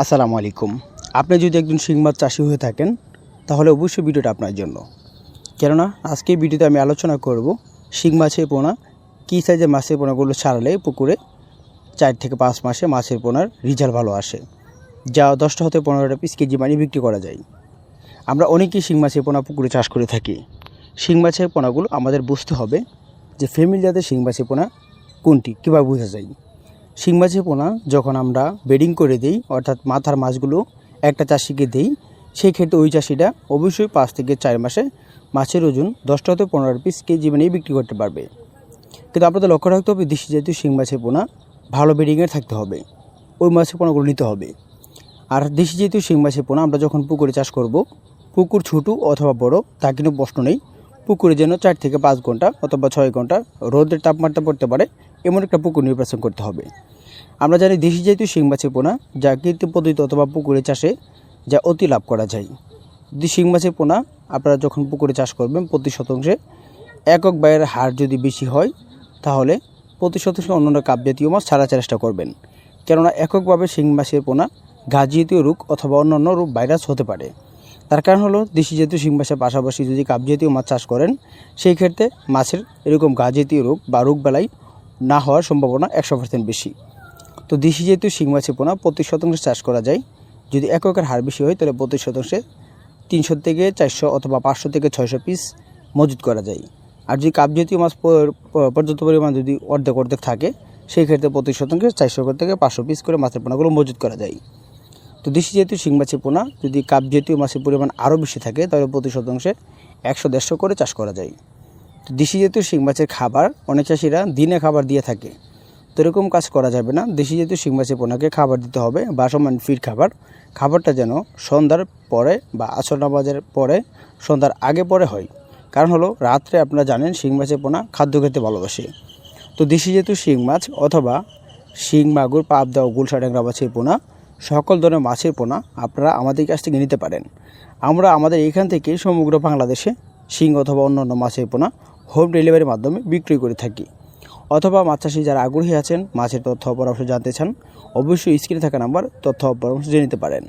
আসসালামু আলাইকুম। আপনি যদি একজন শিং মাছ চাষি হয়ে থাকেন, তাহলে অবশ্যই ভিডিওটা আপনার জন্য। কেননা, আজকে ভিডিওতে আমি আলোচনা করব শিং মাছের পোনা, কী সাইজের মাছের পোনাগুলো ছাড়লে পুকুরে চার থেকে পাঁচ মাসে মাছের পোনার রেজাল্ট ভালো আসে, যা দশটা হতে পনেরোটা পিস কেজি মানে বিক্রি করা যায়। আমরা অনেকেই শিং মাছের পোনা পুকুরে চাষ করে থাকি। শিং মাছের পোনাগুলো আমাদের বুঝতে হবে যে ফ্যামিলি জাতের শিং মাছের পোনা কোনটি, কীভাবে বোঝা যায়। শিং মাছের পোনা যখন আমরা বেডিং করে দিই, অর্থাৎ মাথার মাছগুলো একটা চাষিকে দিই সেই ক্ষেত্রে ওই চাষিটা অবশ্যই পাঁচ থেকে চার মাসে মাছের ওজন দশটা হতে পনেরো পিস কেজি বানিয়ে বিক্রি করতে পারবে। কিন্তু আপনাদের লক্ষ্য রাখতে হবে দেশি জাতীয় শিং মাছের পোনা ভালো বেডিংয়ের থাকতে হবে, ওই মাছের পোনাগুলো নিতে হবে। আর দেশি জাতীয় শিং মাছের পোনা আমরা যখন পুকুরে চাষ করব, পুকুর ছোটো অথবা বড়, তা কিন্তু প্রশ্ন নেই। পুকুরে যেন চার থেকে পাঁচ ঘণ্টা অথবা ছয় ঘণ্টা রোদের তাপমাত্রা পড়তে পারে, এমন একটা পুকুর নির্বাচন করতে হবে। আমরা জানি দেশি জাতীয় শিং মাছের পোনা, যা কৃত্রিম পদ্ধতি অথবা পুকুরে চাষে যা অতি লাভ করা যায়। যদি শিং মাছের পোনা, আপনারা যখন পুকুরে চাষ করবেন প্রতি শতাংশে একক ব্যয়ের হার যদি বেশি হয়, তাহলে প্রতি শতাংশে অন্যান্য কাপ জাতীয় মাছ ছাড়া চেষ্টা করবেন। কেননা এককভাবে শিং মাছের পোনা ঘা জাতীয় রোগ অথবা অন্যান্য রোগ ভাইরাস হতে পারে। তার কারণ হলো, দেশি জাতীয় শিং মাছের পাশাপাশি যদি কাপ জাতীয় মাছ চাষ করেন, সেই ক্ষেত্রে মাছের এরকম ঘা জাতীয় রোগ বা রোগ বেলায় না হওয়ার সম্ভাবনা একশো পার্সেন্ট বেশি। তো দেশি যেহেতু শিং মাছের পোনা প্রতি শতাংশে চাষ করা যায়। যদি এককের হার বেশি হয়, তাহলে প্রতি শতাংশে তিনশো থেকে চারশো অথবা পাঁচশো থেকে ছয়শো পিস মজুত করা যায়। আর যদি কাপ জাতীয় মাছ পর্যাপ্ত পরিমাণ যদি অর্ধেক অর্ধেক থাকে, সেই ক্ষেত্রে প্রতি শতাংশে চারশো থেকে পাঁচশো পিস করে মাছের পোনাগুলো মজুত করা যায়। তো দেশি জাতীয় শিং মাছের পোনা, যদি কাপ জাতীয় মাছের পরিমাণ আরও বেশি থাকে, তাহলে প্রতি শতাংশে একশো, দেড়শো করে চাষ করা যায়। তো দেশি জাতীয় শিং মাছের খাবার, অনেক চাষিরা দিনে খাবার দিয়ে থাকে। তো এরকম কাজ করা যাবে না। দেশি জাতীয় শিং মাছের পোনাকে খাবার দিতে হবে বা সমান ফিড খাবার। খাবারটা যেন সন্ধ্যার পরে বা আসর নামাজের পরে, সন্ধ্যার আগে পরে হয়। কারণ হলো, রাত্রে আপনারা জানেন, শিং মাছের পোনা খাদ্য খেতে ভালোবাসে। তো দেশি জাতীয় শিং মাছ অথবা শিং, মাগুর, পাবদা ও গুলশা মাছের পোনা, সকল ধরনের মাছের পোনা আপনারা আমাদের কাছ থেকে নিতে পারেন। আমরা আমাদের এখান থেকে সমগ্র বাংলাদেশে শিং অথবা অন্যান্য মাছের পোনা হোম ডেলিভারির মাধ্যমে বিক্রি করে থাকি। অথবা মাছ চাষি যারা আগ্রহী আছেন, মাছের তথ্য পরামর্শ জানতে চান, অবশ্যই স্ক্রিনে থাকা নাম্বার তথ্য পরামর্শ জেনে নিতে পারেন।